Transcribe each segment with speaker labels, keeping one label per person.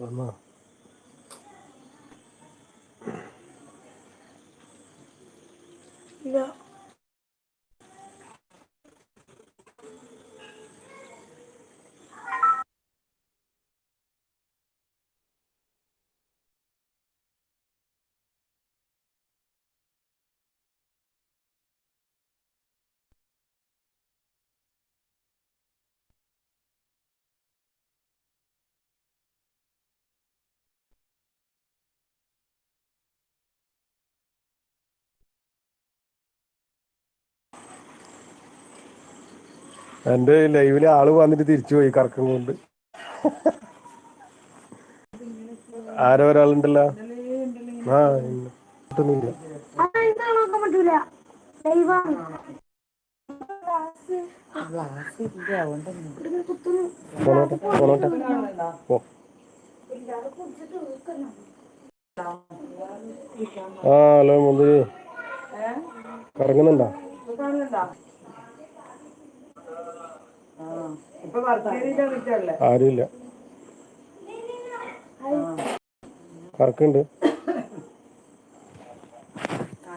Speaker 1: വന്നോ
Speaker 2: ഇല്ല
Speaker 1: എന്റെ ലൈവിൽ ആൾ വന്നിട്ട് തിരിച്ചു പോയി കറക്കം കൊണ്ട്. ആരോ ഒരാളുണ്ടല്ലോ? ആ
Speaker 2: ആ ഇത് നോക്കാൻ പറ്റൂല ദൈവമാണ്
Speaker 3: ഗ്ലാസ് ഇല്ല അതുകൊണ്ടൊന്നും
Speaker 2: ഇവിടുന്ന് കുത്തുന്നു
Speaker 1: പോണോട്ടെ പോണോട്ടെ പോ ആ ഹലോ മുന്തിരി കറങ്ങുന്നുണ്ടോ
Speaker 3: ഇപ്പൊ വർക്കേരിയിലെ വിറ്റല്ലേ
Speaker 1: ആരുമില്ല. കറക്കുണ്ട്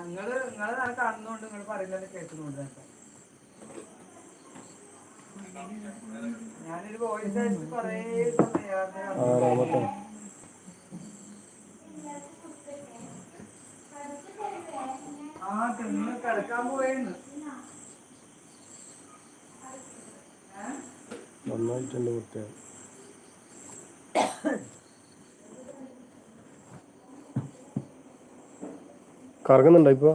Speaker 3: നിങ്ങൾ നിങ്ങൾ നാളെ കാണുന്നോണ്ട് നിങ്ങൾ പറയുന്നത് കേൾക്കുന്നുണ്ട് ഞാനൊരു വോയിസ് അയച്ച് കൊറേ സമയം
Speaker 1: ആ
Speaker 3: കിടക്കാൻ പോയെന്ന്.
Speaker 1: നന്നായിട്ടുണ്ട് കുട്ടികൾ കറങ്ങുന്നുണ്ടോ ഇപ്പൊ?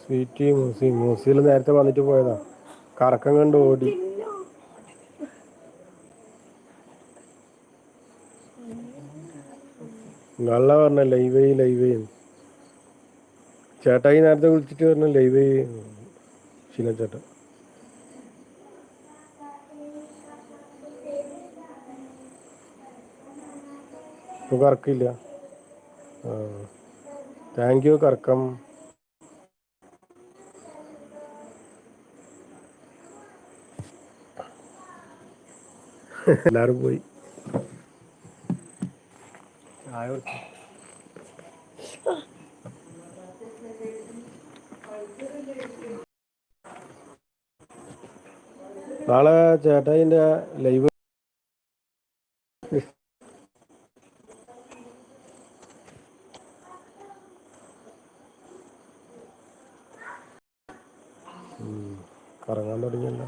Speaker 1: സ്വീറ്റി മൂസി മൂസിയിൽ നേരത്തെ വന്നിട്ട് പോയതാ. കറക്കം കണ്ട് ഓടി. നല്ല പറഞ്ഞ ലൈവേ ലൈവ് ചേട്ടായി നേരത്തെ വിളിച്ചിട്ട് പറഞ്ഞു ലൈവ് ശീല ചേട്ടൻ ഇപ്പൊ കറക്കില്ല. താങ്ക് യു കറക്കം. എല്ലാരും പോയി. ചായ നാളെ ചേട്ടായിന്റെ ലൈവ്. കറങ്ങാൻ തുടങ്ങിയല്ലോ.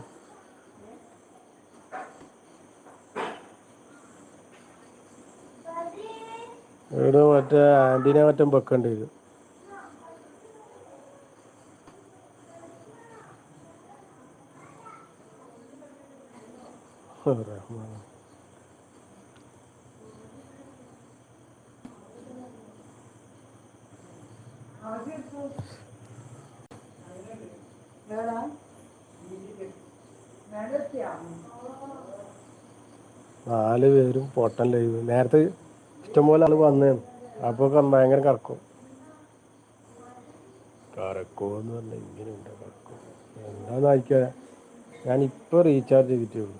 Speaker 1: ഇവിടെ മറ്റേ ആന്റീനെ മറ്റും വെക്കേണ്ടി വരും. റഹ്മാൻ. നാല് പേരും പൊട്ടൻ ലൈവ്. നേരത്തെ ഇഷ്ടംപോലെ ആൾ വന്നേന്ന്. അപ്പൊ ഭയങ്കര കറക്കും. കറക്കോന്ന് പറഞ്ഞ ഇങ്ങനെയുണ്ട് കറക്കോ. എന്താന്ന് ആയിക്കാ ഞാൻ ഇപ്പൊ റീചാർജ് ചെയ്തിട്ടേ ഉള്ളൂ.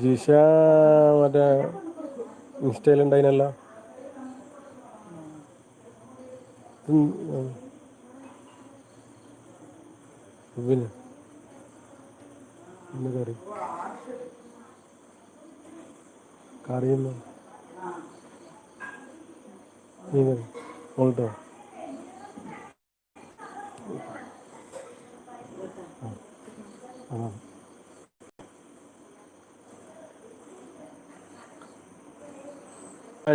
Speaker 1: ജിഷ മറ്റേ ഇന്ന് കറി? കറിയൊന്നും മീൻ കറി.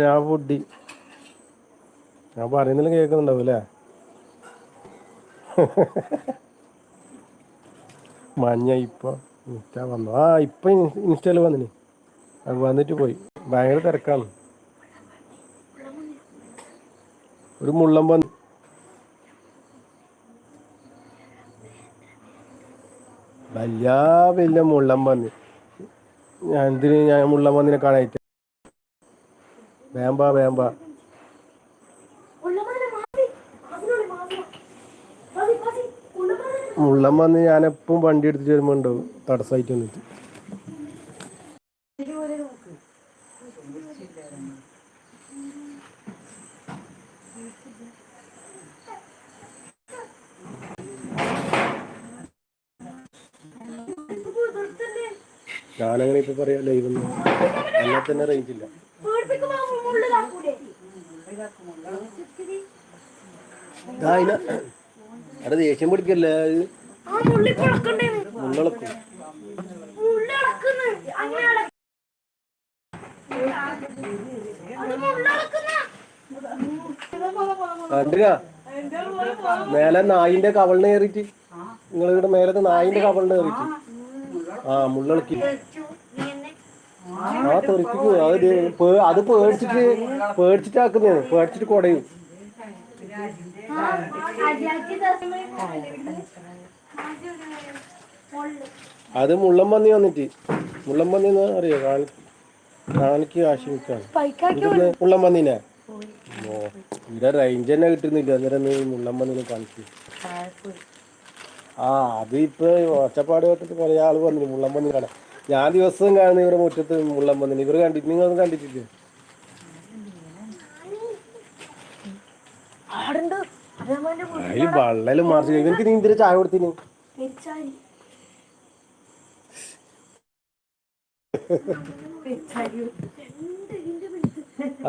Speaker 1: ഞാൻ പൊട്ടി ഞാൻ പറയുന്നില്ല കേൾക്കുന്നുണ്ടാവും അല്ലേ മഞ്ഞ ഇപ്പൊ ഇൻസ്റ്റ വന്നു. ആ ഇപ്പൊ ഇൻസ്റ്റയിൽ വന്നിന്. വന്നിട്ട് പോയി. ഭയങ്കര തിരക്കാണ്. ഒരു മുള്ളം വന്നു വല്ല വലിയ മുള്ളം വന്ന്. ഞാൻ എന്തിന് ഞാൻ മുള്ളമ്മന്നിനെ കാണായിട്ട് വേമ്പ വേമ്പ. മുള്ളം വന്ന് ഞാനെപ്പം വണ്ടി എടുത്തിട്ട് വരുമ്പോ ഉണ്ടാവും തടസ്സമായിട്ട് വന്നിട്ട്. ഞാനങ്ങനെ ഇപ്പൊ പറയാം ലൈവ് ഒന്നും. എന്നെ തന്നെ റേഞ്ച് അവിടെ ദേഷ്യം പിടിക്കല്ലേ? മുള്ളളക്കും. കണ്ടില്ല മേലെ നായിന്റെ കവളിന് കയറിയിട്ട്. നിങ്ങളിവിടെ മേലത്തെ നായിന്റെ കവളിന് കയറിയിട്ട്. ആ മുള്ളളക്കി. ആ തെറിക്ക് അത് അത് പേടിച്ചിട്ട് പേടിച്ചിട്ടാക്കുന്നു പേടിച്ചിട്ട് കൊടയും. അത് മുള്ളം പന്നി വന്നിട്ട്. മുള്ളം പന്നി എന്ന് അറിയോ? കാണി കാണിക്ക് ആശമിക്കാണ്
Speaker 2: സ്പൈക്കാക്കി
Speaker 1: മുള്ളം പന്നിനെ. ഓ ഇവിടെ റേഞ്ച് തന്നെ കിട്ടുന്നില്ല. അന്നേരം നീ മുള്ളം പന്നിനെ കാണിച്ചു ആ അത് ഇപ്പൊ ഒച്ചപ്പാട് കേട്ടിട്ട് കൊറേ ആൾ വന്നിട്ട് മുള്ളം പന്നി കാണാൻ. ഞാൻ ദിവസവും കാണുന്ന ഇവിടെ മുറ്റത്ത് മുള്ളം വന്നിന്. ഇവർ കണ്ടിട്ട് നിങ്ങളൊന്നും കണ്ടിട്ടില്ലേ? അതിൽ വള്ളലും മാർച്ച് ഇവർക്ക് നീ ചായ കൊടുത്തിന്.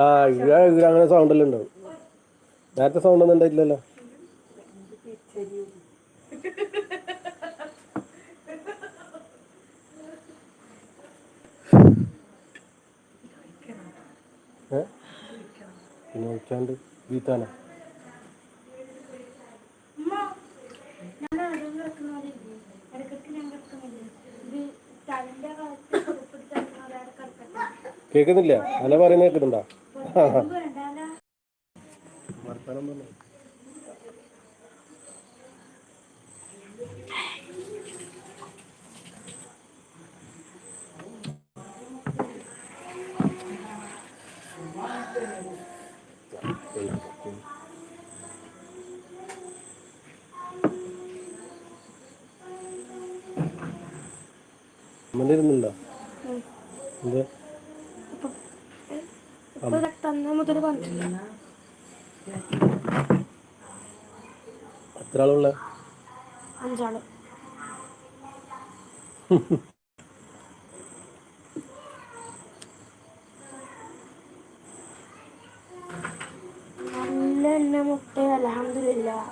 Speaker 1: ആ ഇവിടെ അങ്ങനെ സൗണ്ട് എല്ലാം ഉണ്ടാവും. നേരത്തെ സൗണ്ട് ഒന്നും ഉണ്ടായിട്ടില്ലല്ലോ ഏ? പിന്നെ വെക്കാണ്ട് വീത്താനാ
Speaker 2: ഉമ്മ, ഞാൻ ആദ്യം കിടക്കുന്നത് ഇടയ്ക്കിടയ്ക്ക് ഞാൻ കിടക്കുന്നില്ലേ ഇത് തലന്റെ കാലത്ത് പുറപ്പെടുത്ത് കിടക്കുന്ന വെച്ചാണ്ട് വീത്താനാ
Speaker 1: കേൾക്കുന്നില്ല അല്ല പറയുന്ന കേൾക്കുന്നുണ്ടോ വർത്താനം പറഞ്ഞു.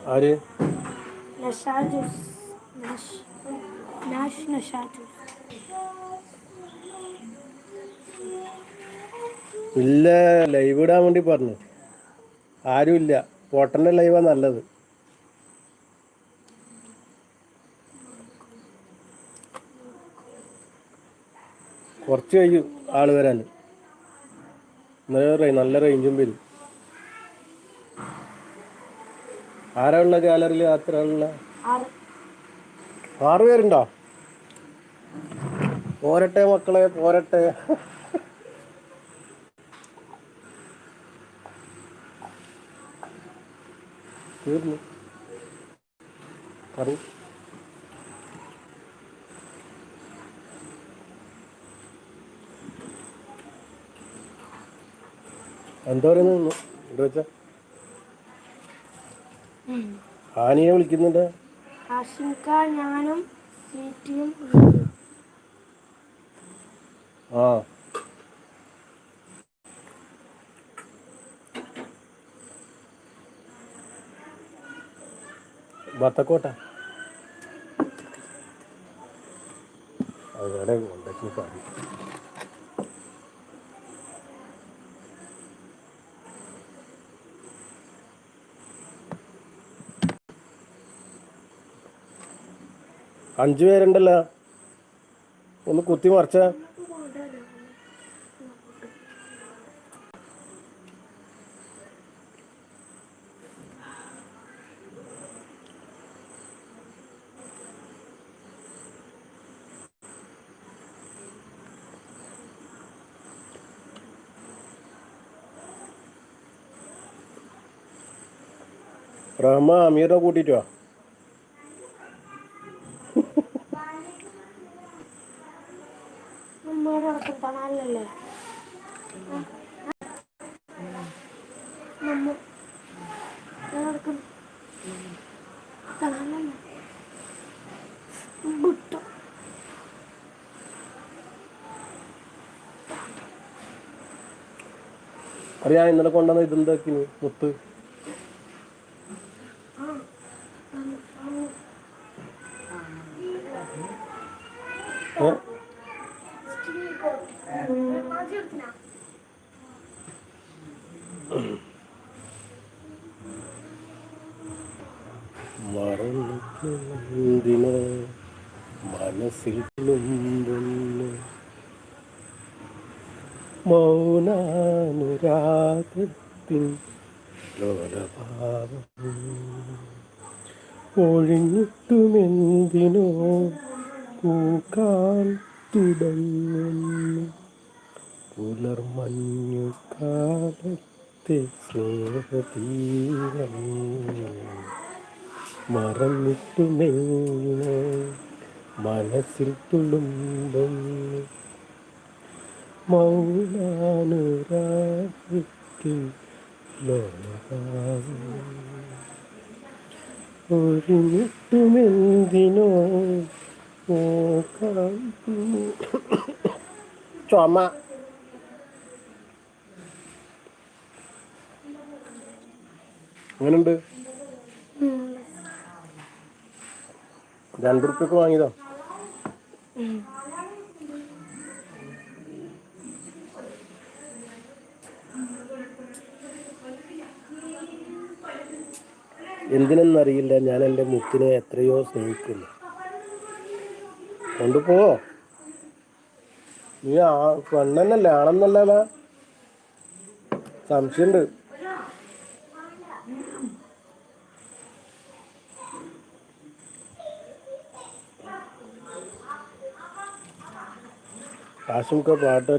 Speaker 1: ആര്? ഇല്ല ലൈവ് ഇടാൻ വേണ്ടി പറഞ്ഞു. ആരുമില്ല. പോട്ടന്റെ ലൈവാ നല്ലത്. കുറച്ച് കഴിഞ്ഞു ആൾ വരാൻ. എന്നാലും നല്ല റേഞ്ചും വരും. ആരാ ഉള്ള ഗാലറിയിൽ അത്ര ഉള്ള?
Speaker 2: ആറ്
Speaker 1: ആറ് പേരുണ്ടോ? പോരട്ടെ മക്കളെ പോരട്ടെ. തീർന്നു. പറയൂ എന്താ പറയുന്നത്? ഇവിടെ വെച്ച. ആനിയെ വിളിക്കുന്നുണ്ട്.
Speaker 2: ആശിക്ക ഞാനും
Speaker 1: ആ. ബത്തക്കോട്ട അവിടെ ഉണ്ടാക്കി പാടി അഞ്ചു പേരുണ്ടല്ല. ഒന്ന് കുത്തി മറിച്ച. റഹ്മ അമീറിനെ കൂട്ടിയിട്ട്? അറിയാം ഇന്നലെ കൊണ്ടുവന്ന ഇതെന്താക്കി മുത്ത്. മറന്നു മനസ്സിൽ മൗനാനുരാഗത്തിൻ ഒഴിഞ്ഞിട്ടുമെന്തിനോ പൂക്കാൻ തുടങ്ങുന്നു. പുലർമഞ്ഞു കാലത്തെ സ്നേഹതീരം മറന്നിട്ടുമെന്നോ മനസ്സിൽ തുളുമ്പുന്നു. മൗനാനുരാഗത്തിൽ ലോലഭാവം ഒരുമിട്ടുമെന്തിനോ ചുമ. അങ്ങനുണ്ട് രണ്ടു റുപ്യൊക്കെ വാങ്ങിയതാ? എന്തിനെന്നറിയില്ല ഞാൻ എന്റെ മുത്തിനെ എത്രയോ സ്നേഹിക്കുന്നു. കൊണ്ടുപോ നീ ആ പെണ്ണന്നല്ലേ ആണെന്നല്ല സംശയമുണ്ട്. കാശുമൊക്കെ പാട്ട്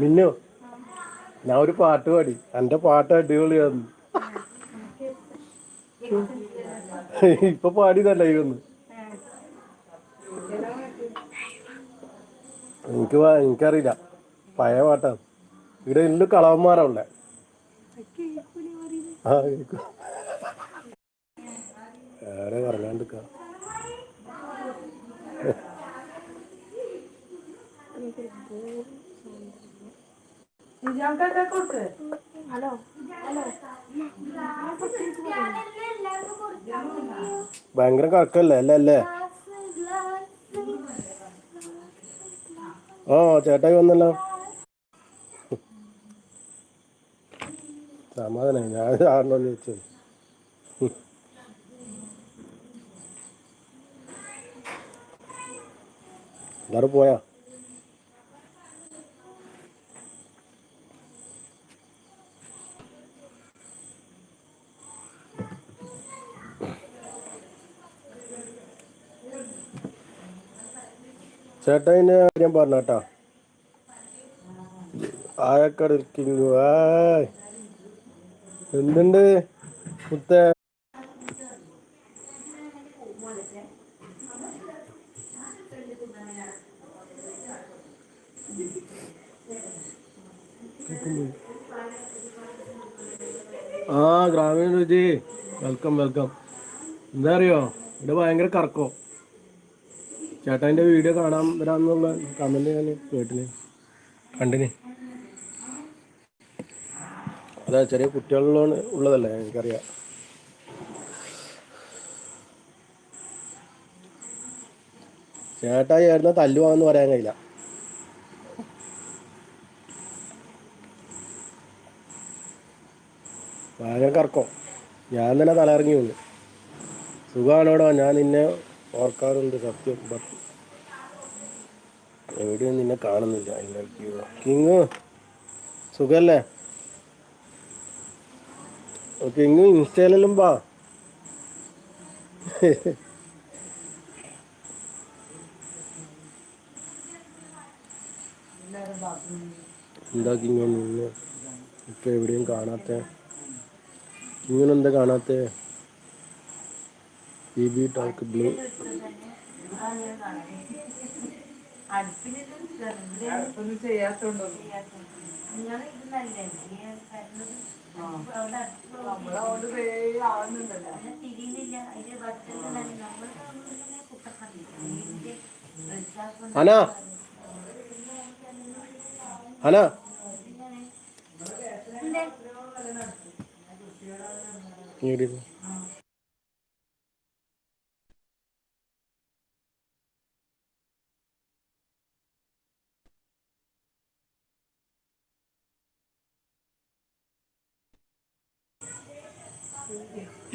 Speaker 1: മിന്നു ഞാൻ ഒരു പാട്ട് പാടി. എന്റെ പാട്ട് അടിപൊളിയായിരുന്നു. ഇപ്പൊ പാടിയതല്ല ഇതൊന്ന് എനിക്ക് എനിക്കറിയില്ല. പഴയ പാട്ടാണ് ഇവിടെ ഇന്ന് കളവന്മാരാ ഉള്ളെ? ആ കേൾക്കും. വേറെ പറഞ്ഞാണ്ടിക്ക
Speaker 3: കൊടുക്ക്
Speaker 2: ഹലോ.
Speaker 1: ഭയങ്കര കറക്കല്ലേ? അല്ലേ അല്ലേ? ആ ചേട്ടായി വന്നല്ലോ. സമാധാനം ഞാൻ ആരണോ ചോദിച്ചത് എല്ലാവരും പോയാ? ചേട്ടായിനെ കാര്യം പറഞ്ഞ കേട്ടാ. ആയക്കടൽ കിങ്ങു. എന്തുണ്ട്? കുത്ത. ആ ഗ്രാമീണ രുചി. Welcome welcome. എന്താ അറിയോ? ഇവിടെ ഭയങ്കര കറക്കോ. ചേട്ടാന്റെ വീഡിയോ കാണാൻ വരാന്നുള്ള കമന്റ് ഞാൻ കേട്ടിന്. കണ്ടിന്. അതാ ചെറിയ കുട്ടികളിലാണ് ഉള്ളതല്ലേ എനിക്കറിയാം. ചേട്ടാ ചേട്ടന തല്ലുവാന്ന് പറയാൻ കഴിയില്ല. ഭയങ്കര കറക്കോ. ഞാൻ തന്നെ തലയിറങ്ങി വന്നു സുഖമാണോടോ ഞാൻ നിന്നെ ഓർക്കാറുണ്ട് സത്യം. ബട്ട് എവിടെയും നിന്നെ കാണുന്നില്ല. ഇല്ല കിങ് സുഖല്ലേ? കിങ് ഇൻസ്റ്റയിലെല്ലാം വാ. എന്താ കിങ്ങോ നിന്ന് ഇപ്പൊ എവിടെയും കാണാത്ത? ഇങ്ങനെന്താ കാണാത്ത? B B dark blue.
Speaker 3: ഒന്നും ചെയ്യാത്തോണ്ടൊന്നും ആവുന്നുണ്ടല്ലോ
Speaker 1: ഹന ഹന ഇങ്ങോട്ട്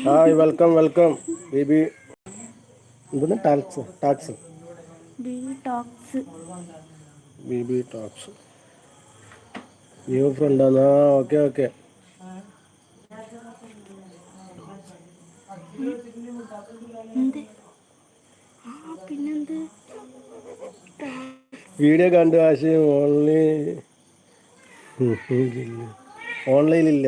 Speaker 1: ഹായ് വെൽക്കം വെൽക്കം. ബേബി എന്താണ് talks talks.
Speaker 2: Baby talks.
Speaker 1: Baby talks. New ആ ഓക്കെ ഓക്കെ. വീഡിയോ കണ്ടു ആശയം ഓൺലൈൻ ഓൺലൈനിലില്ല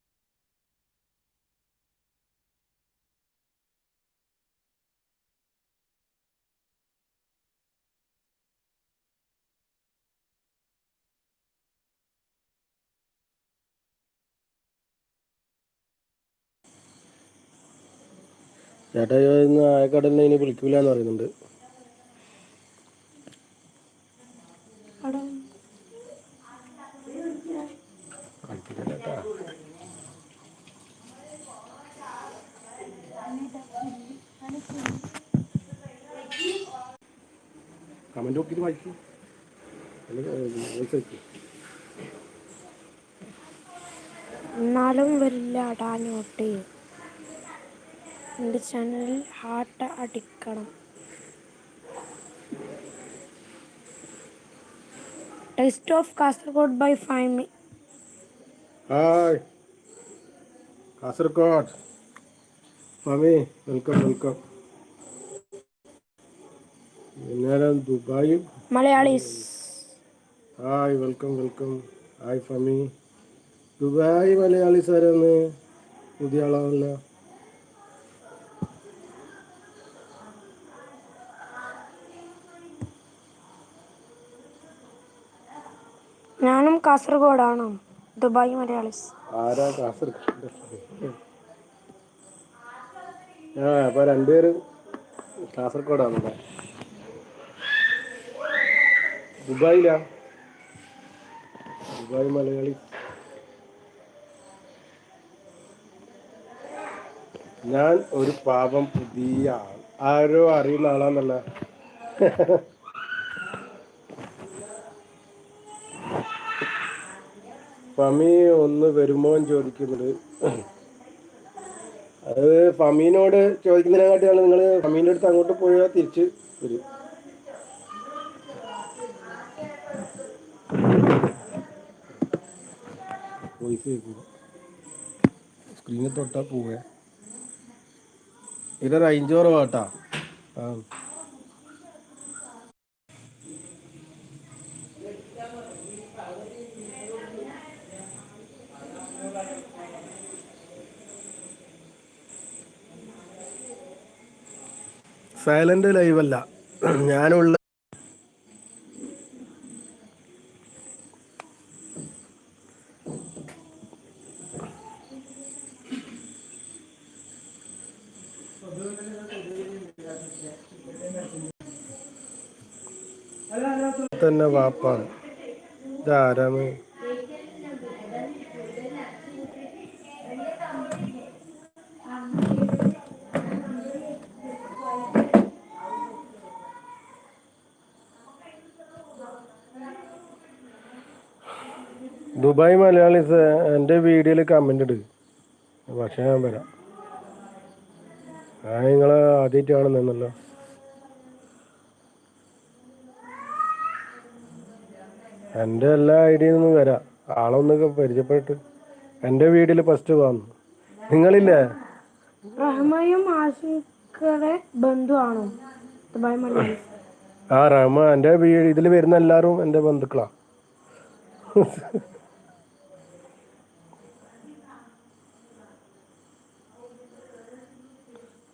Speaker 1: ചേട്ടാ ഇന്ന് ആയക്കടലിനെ ഇനി വിളിക്കൂല എന്ന് പറയുന്നുണ്ട്. കമന്റ് നോക്കിയിട്ട് വായിക്കും.
Speaker 2: ചാനലിൽ ഹാർട്ട് അടിക്കണം. Taste of Kasaragod by Faimi
Speaker 1: hi Kasaragod Fami welcome welcome നേരം Dubai
Speaker 2: Malayalees
Speaker 1: hi welcome welcome hi Fami Dubai Malayalees ആരാന്ന് പുതിയ ആളാണല്ല
Speaker 2: ഞാനും കാസർഗോഡാണ്. ദുബായ് മലയാളീസ്.
Speaker 1: ആരാ കാസർഗോഡ് ആ അപ്പൊ രണ്ടുപേരും കാസർഗോഡാണല്ലേ ദുബായിലാ? ദുബായ് മലയാളി. ഞാൻ ഒരു പാപം പുതിയ ആരോ അറിയുന്ന ആളാന്നല്ല? ഫമി ഒന്ന് വരുമോ എന്ന് ചോദിക്കുന്നത് അത് ഫമീനോട് ചോദിക്കുന്നതിനെക്കാട്ടിയാണ് നിങ്ങൾ ഫമീന്റെ അടുത്ത് അങ്ങോട്ട് പോയാൽ തിരിച്ച് വരും. വോയിസ് സ്ക്രീനിൽ തൊട്ടാ പോവേ. ഇത് റേഞ്ച് കുറവാട്ടാ. ആ. സൈലന്റ് ലൈവ് അല്ല. ഞാനുള്ള തന്നെ വാപ്പാണ്. ഇതാരാണ്? ദുബായ് മലയാളീസ് എന്റെ വീഡിയോയിൽ കമന്റ് ഇട്. പക്ഷേ ഞാൻ വരാം. ഞാൻ നിങ്ങൾ ആദ്യമായിട്ട് കാണുന്നല്ലോ എന്റെ എല്ലാ ഐഡിയയിൽ നിന്നും വരാം. ആളൊന്നൊക്കെ പരിചയപ്പെട്ട് എന്റെ വീഡിയോയിൽ ഫസ്റ്റ് വന്നു. നിങ്ങളില്ലേ?
Speaker 2: റഹ്മയും ആഷിഖയുടെ ബന്ധുവാണോ? ദുബായ് മലയാളി
Speaker 1: ആ റഹ്മ എന്റെ വീട് ഇതിൽ വരുന്ന എല്ലാവരും എന്റെ ബന്ധുക്കളാ.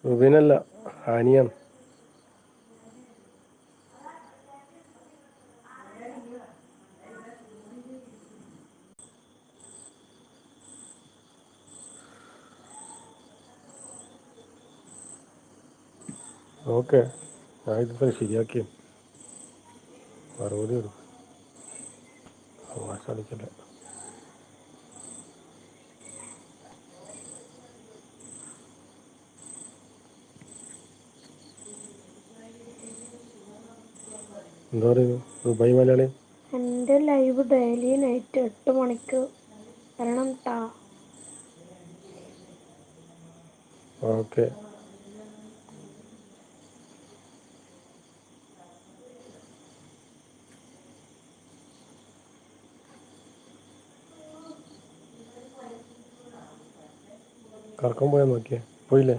Speaker 1: റുബിനല്ല ഹാനിയാണ്. ഓക്കെ ഞാൻ ഇതിപ്പോൾ ശരിയാക്കി മറുപടി കൊടുക്കും. അവകാശം അടിക്കല്ലേ എന്താ പറയുന്നു ദുബായ് മലയാളി
Speaker 2: എന്റെ ലൈവ് ഡെയിലി നൈറ്റ് എട്ട് മണിക്ക് വരണം ട്ടാ.
Speaker 1: ഓക്കെ. കറക്കം പോയാൽ നോക്കിയേ. പോയില്ലേ?